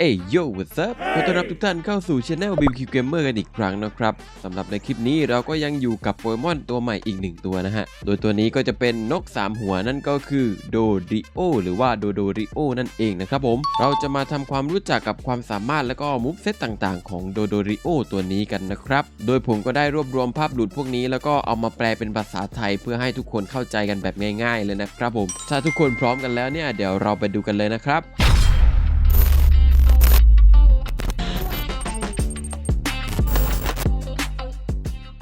เอ้ยโย่ what's up ขอต้อนรับทุกท่านเข้าสู่ช anel BQ Gamer กันอีกครั้งนะครับสำหรับในคลิปนี้เราก็ยังอยู่กับโปเกมอนตัวใหม่อีกหนึ่งตัวนะฮะ โดยตัวนี้ก็จะเป็นนก 3 หัวนั่นก็คือโดริโอหรือว่าโดโดริโอนั่นเองนะครับผม เราจะมาทำความรู้จักกับความสามารถและก็มูฟเซตต่างๆ ของโดโดริโอตัวนี้กันนะครับ โดยผมก็ได้รวบรวมภาพหลุดพวกนี้ แล้วก็เอามาแปลเป็นภาษาไทยเพื่อให้ทุกคนเข้าใจกันแบบง่าย ๆ เลยนะครับผม ถ้าทุกคนพร้อมกันแล้วเนี่ยเดี๋ยวเราไปดูกันเลยนะครับ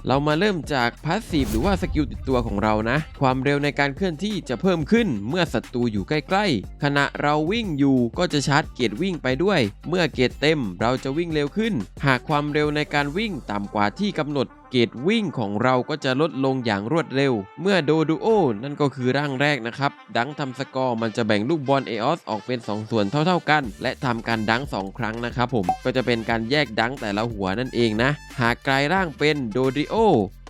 เรามาเริ่มจากพาสซีฟหรือว่าสกิลติดตัวของเรานะ ความเร็วในการเคลื่อนที่จะเพิ่มขึ้นเมื่อศัตรูอยู่ใกล้ๆ ขณะเราวิ่งอยู่ก็จะชาร์จเกียร์วิ่งไปด้วย เมื่อเกียร์เต็มเราจะวิ่งเร็วขึ้น หากความเร็วในการวิ่งต่ำกว่าที่กำหนด เกรดวิ่งของเราก็จะลดลงอย่างรวดเร็ว เมื่อโดดูโอนั่นก็คือร่างแรกนะครับ ดังทำสกอร์มันจะแบ่งลูกบอลเอออสออกเป็น 2 ส่วนเท่า ๆกัน และทำการดัง 2 ครั้งนะครับผมก็จะเป็นการแยกดังแต่ละหัวนั่นเองนะ หากกลายร่างเป็นโดดิโอ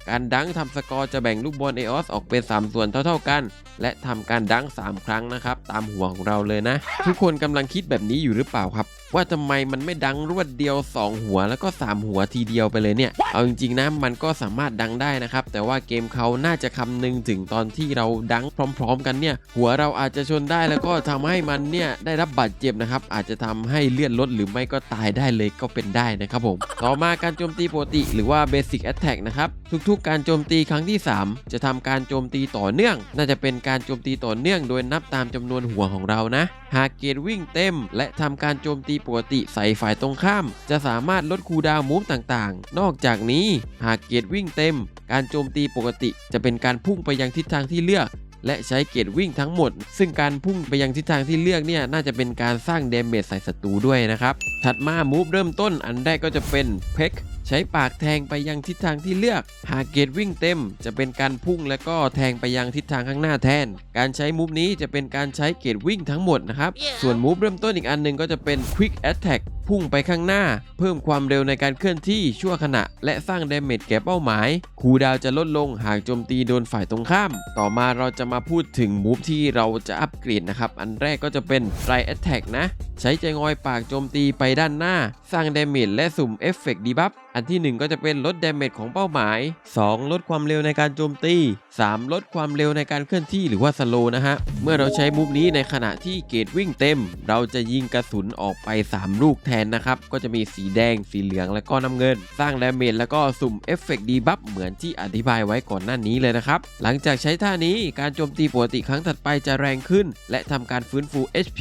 การดังทำสกอร์จะแบ่งลูกบอลเอออสออกเป็น 3 ส่วนเท่า ๆกัน และทำการดัง 3 ครั้งนะครับ ตามหัวของเราเลยนะ ทุกคนกำลังคิดแบบนี้อยู่หรือเปล่าครับ ว่าทำไมมันไม่ดังรวดเดียว 2 หัวแล้วก็ 3 หัวทีเดียวไปเลยเนี่ย เอาจริงๆนะมันก็สามารถดังได้นะครับ แต่ว่าเกมเขาน่าจะคำนึงถึงตอนที่เราดังพร้อม ๆ กันเนี่ย หัวเราอาจจะชนได้แล้วก็ทำให้มันเนี่ยได้รับบาดเจ็บนะครับ อาจจะทำให้เลือดลดหรือไม่ก็ตายได้เลยก็เป็นได้นะครับผม ต่อมาการโจมตีปกติ หรือว่า Basic Attack นะครับ ทุกๆ การโจมตีครั้งที่ 3 จะทำการโจมตีต่อเนื่อง น่าจะเป็นการโจมตีต่อเนื่อง โดยนับตามจำนวนหัวของเรานะ หากเกรดวิ่งเต็ม และทำการโจมตีปกติใส่ฝ่ายตรงข้าม จะสามารถลดคูดาวมูฟต่างๆ นอกจากนี้หากเกรดวิ่งเต็ม การโจมตีปกติจะเป็นการพุ่งไปยังทิศทางที่เลือกและใช้เกรดวิ่งทั้งหมด ซึ่งการพุ่งไปยังทิศทางที่เลือกเนี่ย น่าจะเป็นการสร้างเดเมจใส่ศัตรูด้วยนะครับ ถัดมามูฟเริ่มต้นอันแรกก็จะเป็นเพกใช้ปากแทงไปยังทิศทางที่เลือก หากเกรดวิ่งเต็ม จะเป็นการพุ่งและก็แทงไปยังทิศทางข้างหน้าแทน การใช้มูฟนี้จะเป็นการใช้เกรดวิ่งทั้งหมดนะครับส่วนมูฟเริ่มต้นอีกอันหนึ่งก็จะเป็น Quick Attack พุ่งไปข้างหน้า เพิ่มความเร็วในการเคลื่อนที่ชั่วขณะ และสร้างดาเมจแก่เป้าหมาย คูลดาวน์จะลดลงหากโจมตีโดนฝ่ายตรงข้าม ต่อมาเราจะมาพูดถึงมูฟที่เราจะอัปเกรดนะครับ อันแรกก็จะเป็น Dry Attack นะใช้ใจงอยปากโจมตีไปด้านหน้า สร้างเดเมจและสุ่มเอฟเฟกต์ดีบัฟอันที่ 1 ก็จะเป็นลดเดเมจของเป้าหมาย 2 ลดความเร็วในการโจมตี 3 ลดความเร็วในการเคลื่อนที่หรือว่าสโลนะฮะ เมื่อเราใช้มูฟนี้ในขณะที่เกรดวิ่งเต็ม เราจะยิงกระสุนออกไป 3 ลูกแทนนะครับ ก็จะมีสีแดง สีเหลืองและก็น้ำเงิน สร้างเดเมจแล้วก็สุ่มเอฟเฟกต์ดีบัฟเหมือนที่อธิบายไว้ก่อนหน้านี้เลยนะครับ หลังจากใช้ท่านี้การโจมตีปกติครั้งถัดไปจะแรงขึ้น และทำการฟื้นฟู HP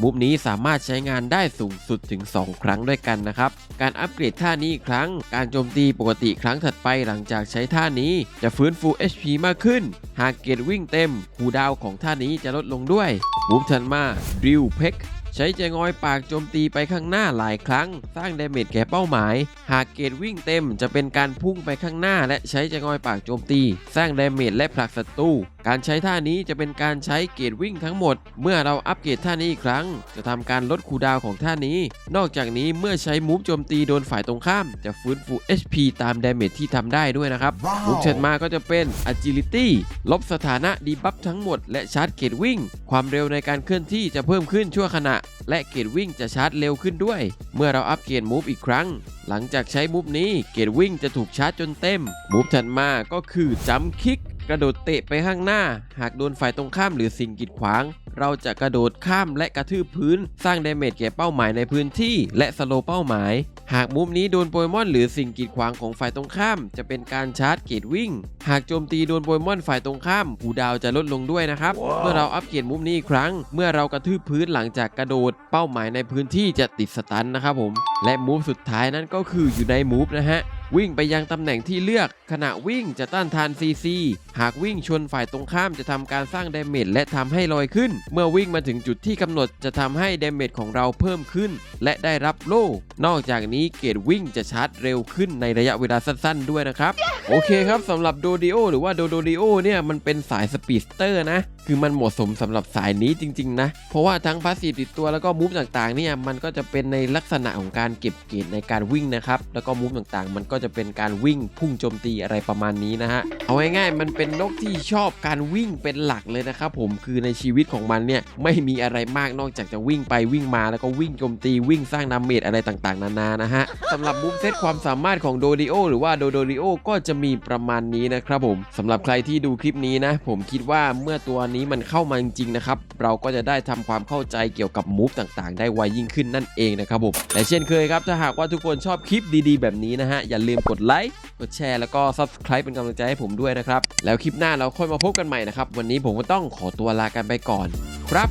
มูฟนี้สามารถใช้งานได้สูงสุดถึง 2 ครั้งด้วยกันนะครับ การอัปเกรดท่านี้อีกครั้ง การโจมตีปกติครั้งถัดไปหลังจากใช้ท่านี้จะฟื้นฟู HP มากขึ้น หากเกรดวิ่งเต็มคูดาวของท่านี้จะลดลงด้วยมูฟทันมาดิวเพ็ก ใช้ใจงอยปากโจมตีไปข้างหน้าหลายครั้ง สร้างดาเมจแก่เป้าหมาย หากเกรดวิ่งเต็มจะเป็นการพุ่งไปข้างหน้า และใช้ใจงอยปากโจมตี สร้างดาเมจและผลักศัตรูการใช้ท่านี้จะเป็นการใช้เกรดวิ่งทั้งหมด เมื่อเราอัปเกรดท่านี้อีกครั้ง จะทำการลดคูลดาวน์ของท่านี้ นอกจากนี้เมื่อใช้มูฟโจมตีโดนฝ่ายตรงข้าม จะฟื้นฟู HP ตามดาเมจที่ทำได้ด้วยนะครับมูฟถัดมาก็จะเป็น agility ลบสถานะดีบัฟทั้งหมดและชาร์จเกรดวิ่ง ความเร็วในการเคลื่อนที่จะเพิ่มขึ้นชั่วขณะและเกรดวิ่งจะชาร์จเร็วขึ้นด้วย เมื่อเราอัปเกรดมูฟอีกครั้ง หลังจากใช้มูฟนี้เกรดวิ่งจะถูกชาร์จจนเต็ม มูฟถัดมาก็คือจัมคิก กระโดดเตะไปข้างหน้า หากโดนฝ่ายตรงข้ามหรือสิ่งกีดขวาง เราจะกระโดดข้ามและกระทืบพื้น สร้างดาเมจแก่เป้าหมายในพื้นที่ และสโลว์เป้าหมาย หากมุมนี้โดนโปเกมอนหรือสิ่งกีดขวางของฝ่ายตรงข้าม จะเป็นการชาร์จเกรดวิ่ง หากโจมตีโดนโปเกมอนฝ่ายตรงข้ามคูลดาวน์จะลดลงด้วยนะครับเมื่อเราอัปเกรดมุมนี้อีกครั้ง เมื่อเรากระทืบพื้นหลังจากกระโดด เป้าหมายในพื้นที่จะติดสตันนะครับผม และมูฟสุดท้ายนั้นก็คืออยู่ในมูฟนะฮะ วิ่งไปยังตำแหน่งที่เลือก ขณะวิ่งจะต้านทาน CC หากวิ่งชนฝ่ายตรงข้ามจะทำการสร้างเดเมจและทำให้ลอยขึ้น เมื่อวิ่งมาถึงจุดที่กำหนดจะทำให้เดเมจของเราเพิ่มขึ้น และได้รับโล่ นอกจากนี้เกรดวิ่งจะชาร์จเร็วขึ้นในระยะเวลาสั้นๆ ด้วยนะครับ โอเคครับสำหรับโดดิโอหรือว่าโดโดดิโอเนี่ยมันเป็นสายสปีดสเตอร์นะ คือมันเหมาะสมสำหรับสายนี้จริง ๆ นะ เพราะว่าทั้งพาสซีฟติดตัวแล้วก็มูฟต่างๆเนี่ยมันก็จะเป็นในลักษณะของการเก็บเกรดในการวิ่งนะครับแล้วก็มูฟต่างๆ มันก็จะเป็นการวิ่งพุ่งโจมตีอะไรประมาณนี้นะฮะ เอาง่ายๆมันเป็นนกที่ชอบการวิ่งเป็นหลักเลยนะครับผมคือในชีวิตของมันเนี่ยไม่มีอะไรมากนอกจากจะวิ่งไปวิ่งมาแล้วก็วิ่งโจมตีวิ่งสร้างดาเมจอะไรต่างๆ นานานะฮะสำหรับมูฟเซตความสามารถของโดดิโอหรือว่าโดโดริโอก็จะมีประมาณนี้นะครับผมสำหรับใครที่ดูคลิปนี้นะ ผมคิดว่าเมื่อตัวนี้มันเข้ามาจริงๆนะครับเราก็จะได้ทำความเข้าใจเกี่ยวกับมูฟต่างๆ ได้ไวยิ่งขึ้นนั่นเองนะครับผมและเช่นเคยครับถ้าหากว่าทุกคนชอบคลิปดีๆ แบบนี้นะฮะอย่าลืมกดไลค์กดแชร์แล้วก็ subscribe เป็นกำลังใจให้ผมด้วยนะครับ แล้วคลิปหน้าเราค่อยมาพบกันใหม่นะครับ วันนี้ผมก็ต้องขอตัวลากันไปก่อน ครับ